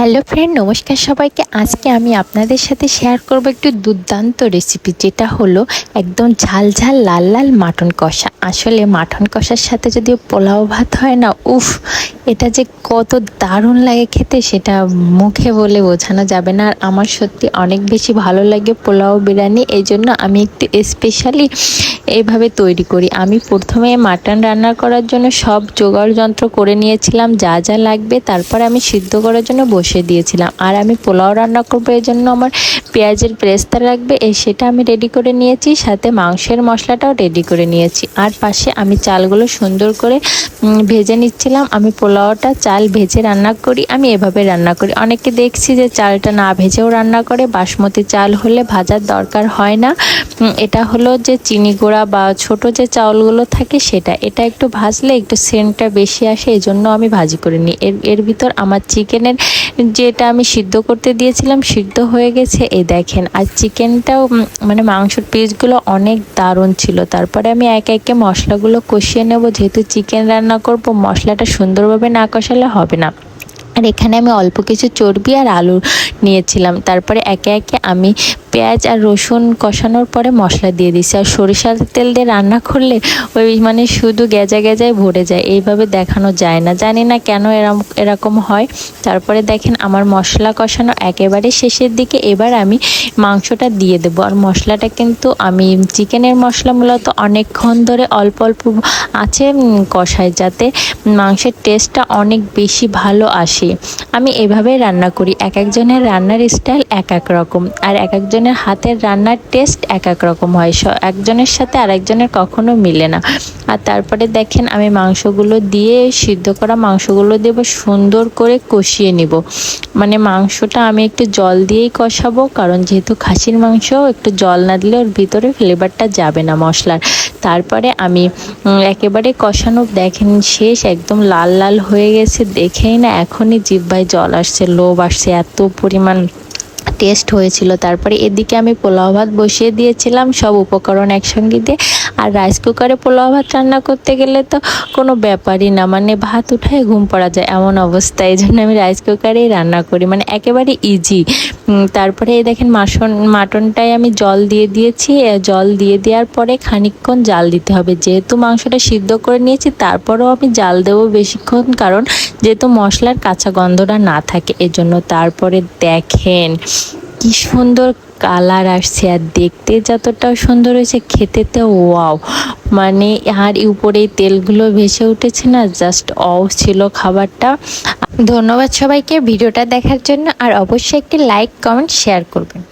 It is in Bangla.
হ্যালো ফ্রেন্ড নমস্কার সবাইকে। আজকে আমি আপনাদের সাথে শেয়ার করব একটু দুর্দান্ত রেসিপি যেটা হলো একদম ঝাল ঝাল লাল লাল মাটন কষা। আসলে মাটন কষার সাথে যদি পোলাও ভাত হয় না, উফ এটা যে কত দারুণ লাগে খেতে, সেটা মুখে বলে বোঝানো যাবে না। আর আমার সত্যি অনেক বেশি ভালো লাগে পোলাও বিরিয়ানি, এই জন্য আমি একটু স্পেশালি এইভাবে তৈরি করি। আমি প্রথমে মাটন রান্না করার জন্য সব জোগাড় যন্ত্র করে নিয়েছিলাম, যা যা লাগবে, তারপর আমি সিদ্ধ করার জন্য বসে দিয়েছিলাম। আর আমি পোলাও রান্না করব এই জন্য আমার পেঁয়াজের লাগবে, এই সেটা আমি রেডি করে নিয়েছি, সাথে মাংসের মশলাটাও রেডি করে নিয়েছি। আর পাশে আমি চালগুলো সুন্দর করে ভেজে নিচ্ছিলাম। আমি পোলাওটা চাল ভেজে রান্না করি, আমি এভাবে রান্না করি। অনেকে দেখছি যে চালটা না ভেজেও রান্না করে, বাসমতি চাল হলে ভাজার দরকার হয় না। এটা হলো যে চিনি গুঁড়া বা ছোট যে চাউলগুলো থাকে সেটা, এটা একটু ভাজলে একটু সেন্টটা বেশি আসে এই জন্য আমি ভাজি করে নিই। এর এর ভিতর আমার চিকেনের যেটা আমি সিদ্ধ করতে দিয়েছিলাম, সিদ্ধ হয়ে গেছে। এই দেখেন, আর চিকেনটাও মানে মাংসর পিসগুলো অনেক দারুণ ছিল। তারপরে আমি একে একে মশলাগুলো কষিয়ে নেব। যেহেতু চিকেন রান্না করব, মশলাটা সুন্দরভাবে না কষালে হবে না। আর এখানে আমি অল্প কিছু চর্বি আর আলু নিয়েছিলাম। তারপরে একে একে আমি পেঁয়াজ আর রসুন কষানোর পরে মশলা দিয়ে দিছি। আর সরিষার তেল দিয়ে রান্না করলে ওই মানে শুধু গেজা গেজায় ভরে যায়, এইভাবে দেখানো যায় না। জানি না কেন এরম, এরকম হয়। তারপরে দেখেন আমার মশলা কষানো একেবারে শেষের দিকে, এবার আমি মাংসটা দিয়ে দেবো। আর মশলাটা কিন্তু আমি চিকেনের মশলা মূলত অনেকক্ষণ ধরে অল্প অল্প আছে কষায় যাতে মাংসের টেস্টটা অনেক বেশি ভালো আসে। আমি এভাবেই রান্না করি। এক একজনের রান্নার স্টাইল এক এক রকম। আর এক একজনের হাতের রান্নার টেস্ট এক এক রকম হয়। স একজনের সাথে আরেকজনের কখনো মিলে না। আর তারপরে দেখেন, আমি মাংসগুলো দিয়ে সিদ্ধ করা মাংসগুলো দেব, সুন্দর করে কষিয়ে নিব। মানে মাংসটা আমি একটু জল দিয়েই কষাবো, কারণ যেহেতু খাসির মাংস, একটু জল না দিলে ওর ভিতরে ফ্লেভারটা যাবে না মশলার। তারপরে আমি একেবারে কষানো, দেখেন শেষ, একদম লাল লাল হয়ে গেছে, দেখেই না এখনই জিব্বায় জল আসছে, লোভ আসছে, এত পরিমাণ টেস্ট হয়েছিল। তারপরে এদিকে আমি পোলাও ভাত বসিয়ে দিয়েছিলাম, সব উপকরণ একসঙ্গে দিয়ে। আর রাইস কুকারে পোলাও ভাত রান্না করতে গেলে তো কোনো ব্যাপারই না মানে ভাত উঠায় ঘুম পড়া যায়, এমন অবস্থা। এই জন্য আমি রাইস কুকারেই রান্না করি মানে একেবারে ইজি তারপরে এই দেখেন মাটন মাটনটায় আমি জল দিয়ে দিয়েছি। জল দিয়ে দেওয়ার পরে খানিকক্ষণ জাল দিতে হবে। যেহেতু মাংসটা সিদ্ধ করে নিয়েছি, তারপরেও আমি জাল দেবো বেশিক্ষণ, কারণ যেহেতু মশলার কাঁচা গন্ধটা না থাকে, এজন্য তারপরে দেখেন কি সুন্দর কালার আসছে আর দেখতে যতটা সুন্দর হয়েছে, খেতে তো ওয়াও। মানে আর উপরে তেলগুলো ভেসে উঠেছে না জাস্ট অফ ছিল খাবারটা। ধন্যবাদ সবাইকে ভিডিওটা দেখার জন্য, আর অবশ্যই একটি লাইক কমেন্ট শেয়ার করবেন।